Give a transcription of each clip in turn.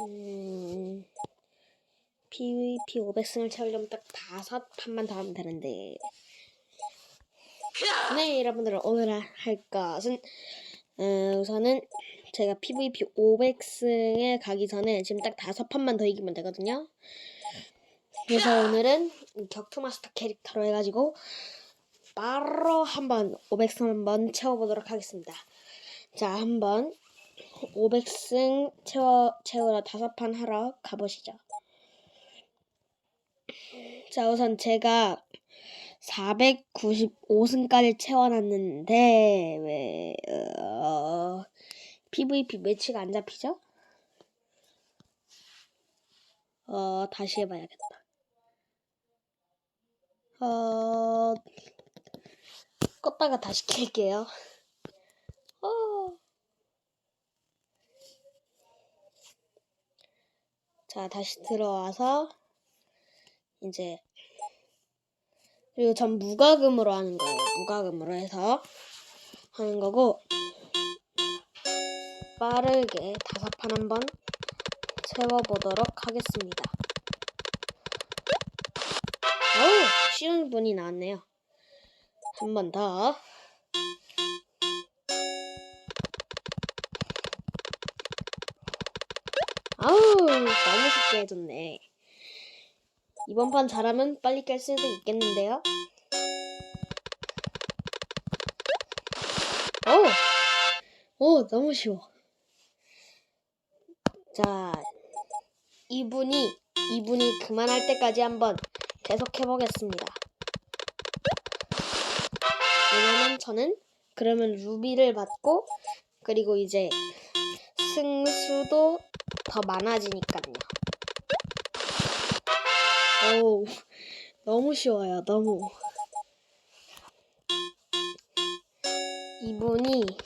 음, PVP 500승을 채우려면 딱 다섯 판만 더 하면 되는데. 네, 여러분들 오늘 할 것은 어, 우선은 제가 PVP 500승에 가기 전에 지금 딱 다섯 판만 더 이기면 되거든요. 그래서 오늘은 이 격투 마스터 캐릭터로 해가지고 바로 한번 500승 한번 채워보도록 하겠습니다. 자, 한번 500승 채워 채우러 다섯 판 하러 가보시죠. 자, 우선 제가 495승까지 채워놨는데 왜 어, PVP 매치가 안 잡히죠? 어, 다시 해봐야겠다. 어, 껐다가 다시 킬게요. 어. 자, 다시 들어와서 이제 그리고 전 무과금으로 하는 거예요. 무과금으로 해서 하는 거고 빠르게 다섯 판 한번 채워보도록 하겠습니다. 어우, 쉬운 분이 나왔네요. 한 번 더. 아우, 너무 쉽게 해줬네. 이번 판 잘하면 빨리 깰 수도 있겠는데요? 오! 오, 너무 쉬워. 자, 이분이, 이분이 그만할 때까지 한번 계속 해보겠습니다. 왜냐면 저는 그러면 루비를 받고, 그리고 이제 승수도 더 많아지니까요. 오, 너무 쉬워요, 너무. 이분이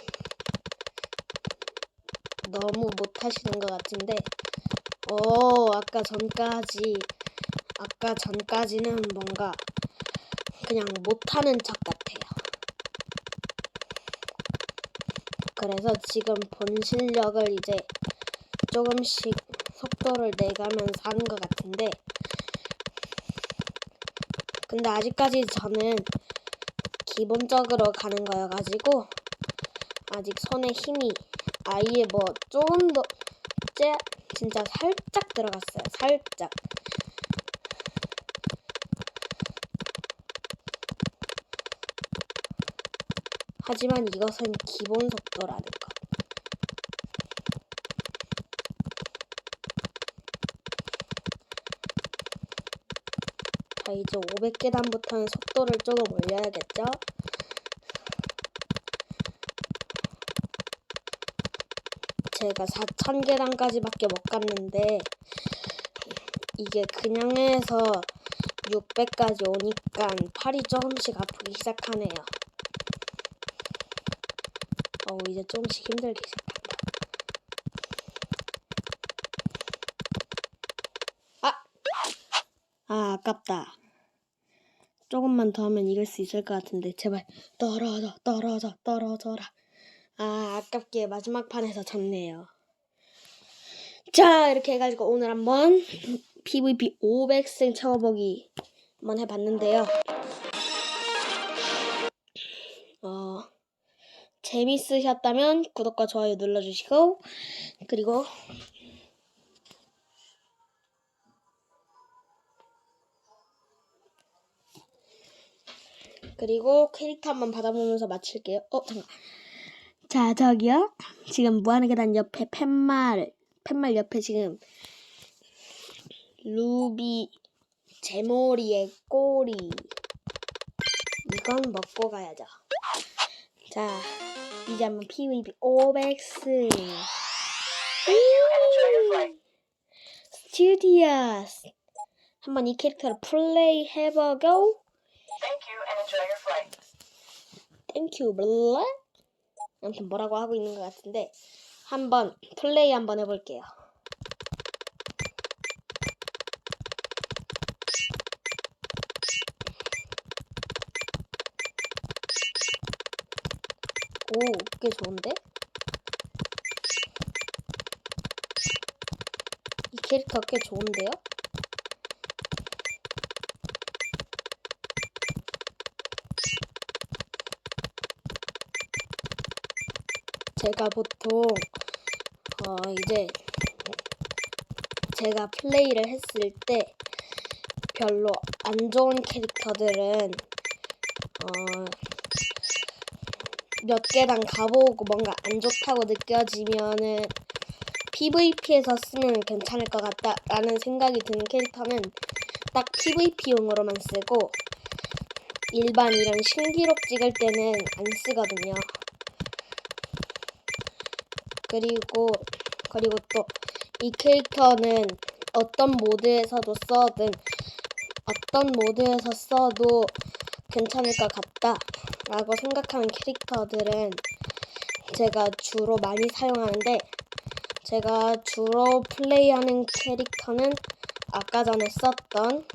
너무 못하시는 것 같은데, 오, 아까 전까지, 아까 전까지는 뭔가 그냥 못하는 척 같아요. 그래서 지금 본 실력을 이제 조금씩 속도를 내가면서 하는 것 같은데, 근데 아직까지 저는 기본적으로 가는 거여가지고 아직 손에 힘이 아예 뭐 조금 더 째, 진짜 살짝 들어갔어요. 살짝. 하지만 이것은 기본 속도라는 것. 자, 이제 500계단부터는 속도를 조금 올려야겠죠? 제가 4000계단까지밖에 못 갔는데, 이게 그냥 해서 600까지 오니까 팔이 조금씩 아프기 시작하네요. 어우, 이제 조금씩 힘들기 시작한다. 아! 아, 아깝다. 조금만 더 하면 이길 수 있을 것 같은데, 제발, 떨어져, 떨어져, 떨어져라. 아, 아깝게 마지막 판에서 졌네요. 자, 이렇게 해가지고 오늘 한번 PVP 500승 채워보기 한번 해봤는데요. 어, 재밌으셨다면 구독과 좋아요 눌러주시고, 그리고 그리고 캐릭터 한번 받아보면서 마칠게요. 어, 잠깐. 자, 저기요. 지금 무한의 계단 옆에 팻말, 팻말 옆에 지금 루비 제모리의 꼬리. 이건 먹고 가야죠. 자, 이제 한번 PVP 500스. 스튜디오스. 한번 이 캐릭터를 플레이 해보고 Thank you and enjoy your flight. 땡큐 블라 아무튼 뭐라고 하고 있는 것 같은데 한번 플레이 한번 해볼게요. 오, 꽤 좋은데? 캐릭터 꽤 좋은데요? 제가 보통 어 이제 제가 플레이를 했을 때 별로 안 좋은 캐릭터들은 어 몇 개당 가보고 뭔가 안 좋다고 느껴지면은 PVP에서 쓰면 괜찮을 것 같다라는 생각이 드는 캐릭터는 딱 PVP용으로만 쓰고 일반 이런 신기록 찍을 때는 안 쓰거든요. 그리고 그리고 또 이 캐릭터는 어떤 모드에서도 써든 어떤 모드에서 써도 괜찮을 것 같다 라고 생각하는 캐릭터들은 제가 주로 많이 사용하는데 제가 주로 플레이하는 캐릭터는 아까 전에 썼던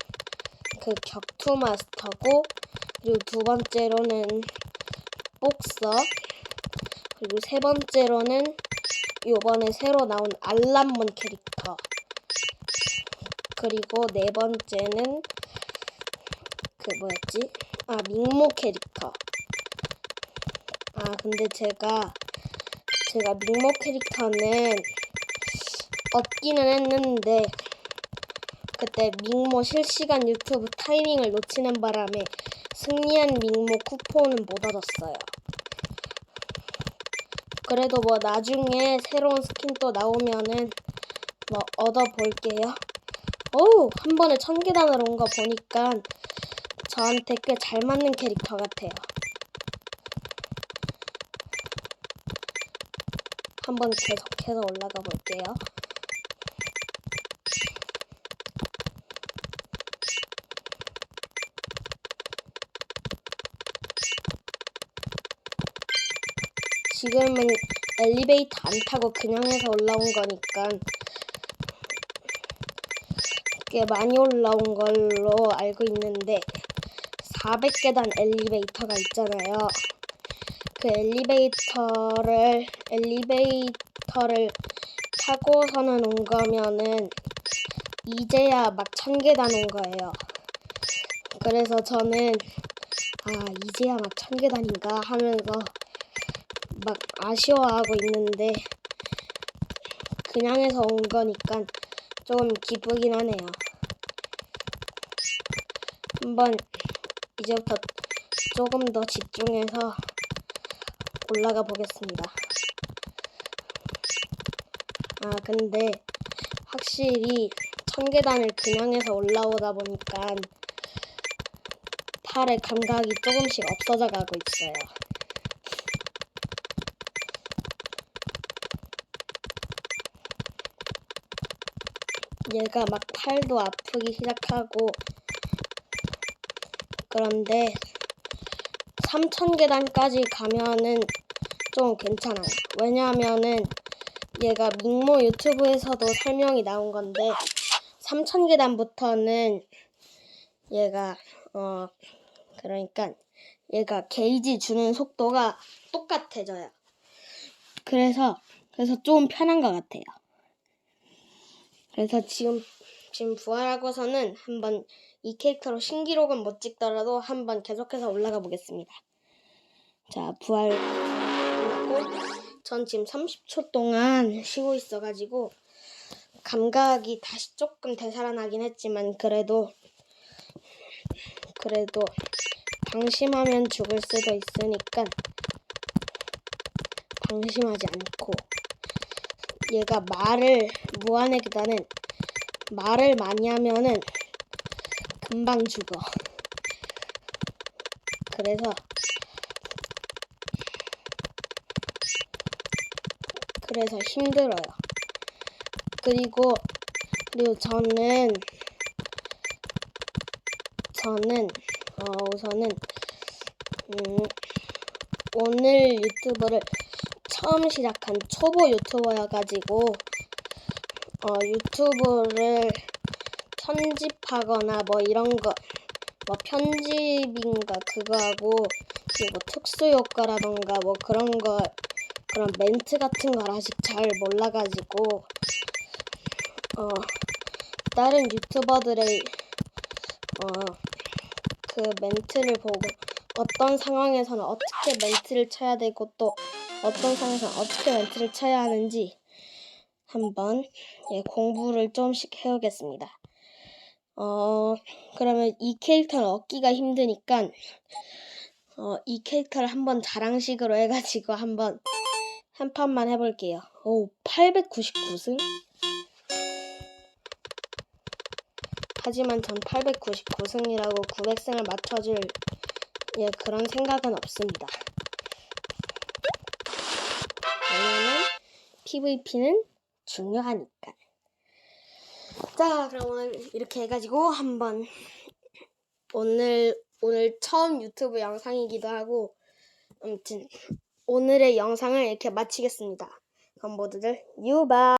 그 격투 마스터고 그리고 두 번째로는 복서 그리고 세 번째로는 요번에 새로 나온 알람몬 캐릭터 그리고 네 번째는 그 뭐였지? 아 밍모 캐릭터 아 근데 제가 제가 밍모 캐릭터는 얻기는 했는데 그때 밍모 실시간 유튜브 타이밍을 놓치는 바람에 승리한 밍모 쿠폰은 못 얻었어요. 그래도 뭐 나중에 새로운 스킨 또 나오면은 뭐 얻어볼게요. 오, 한 번에 천 계단으로 온거 보니까 저한테 꽤 잘 맞는 캐릭터 같아요. 한번 계속해서 올라가 볼게요. 지금은 엘리베이터 안 타고 그냥 해서 올라온 거니까 꽤 많이 올라온 걸로 알고 있는데 400계단 엘리베이터가 있잖아요. 그 엘리베이터를 엘리베이터를 타고서는 온 거면은 이제야 막 1000계단 온 거예요. 그래서 저는 아 이제야 막 1000계단인가 하면서 막 아쉬워하고 있는데 그냥 해서 온 거니까 좀 기쁘긴 하네요. 한번 이제부터 조금 더 집중해서 올라가 보겠습니다. 아 근데 확실히 청계단을 그냥 해서 올라오다 보니까 팔의 감각이 조금씩 없어져 가고 있어요. 얘가 막 팔도 아프기 시작하고 그런데 3000계단까지 가면은 좀 괜찮아요. 왜냐하면은 얘가 밍모 유튜브에서도 설명이 나온 건데 3000계단부터는 얘가 어 그러니까 얘가 게이지 주는 속도가 똑같아져요. 그래서 그래서 좀 편한 것 같아요. 그래서 지금 지금 부활하고서는 한번 이 캐릭터로 신기록은 못 찍더라도 한번 계속해서 올라가 보겠습니다. 자 부활 했고 전 지금 30초 동안 쉬고 있어가지고 감각이 다시 조금 되살아나긴 했지만 그래도 그래도 방심하면 죽을 수도 있으니까 방심하지 않고 얘가 말을 무한의 계단은 말을 많이 하면은 금방 죽어. 그래서 그래서 힘들어요. 그리고 그리고 저는 저는 어 우선은 음 오늘 유튜브를 처음 시작한 초보 유튜버여가지고 어 유튜브를 편집하거나 뭐 이런 거 뭐 편집인가 그거 하고 그리고 특수 효과라던가 뭐 그런 거 그런 멘트 같은 걸 아직 잘 몰라가지고 어 다른 유튜버들의 어, 그 멘트를 보고 어떤 상황에서는 어떻게 멘트를 쳐야 되고 또 어떤 상황에서는 어떻게 멘트를 쳐야 하는지 한번 예, 공부를 좀씩 해오겠습니다. 어, 그러면 이 캐릭터를 얻기가 힘드니까 어, 이 캐릭터를 한번 자랑식으로 해가지고 한번 한 판만 해볼게요. 오, 899승? 하지만 전 899승이라고 900승을 맞춰줄 예, 그런 생각은 없습니다. PVP는 중요하니까. 자, 그럼 오늘 이렇게 해가지고 한번 오늘 오늘 처음 유튜브 영상이기도 하고 아무튼 오늘의 영상을 이렇게 마치겠습니다. 그럼 모두들 유바.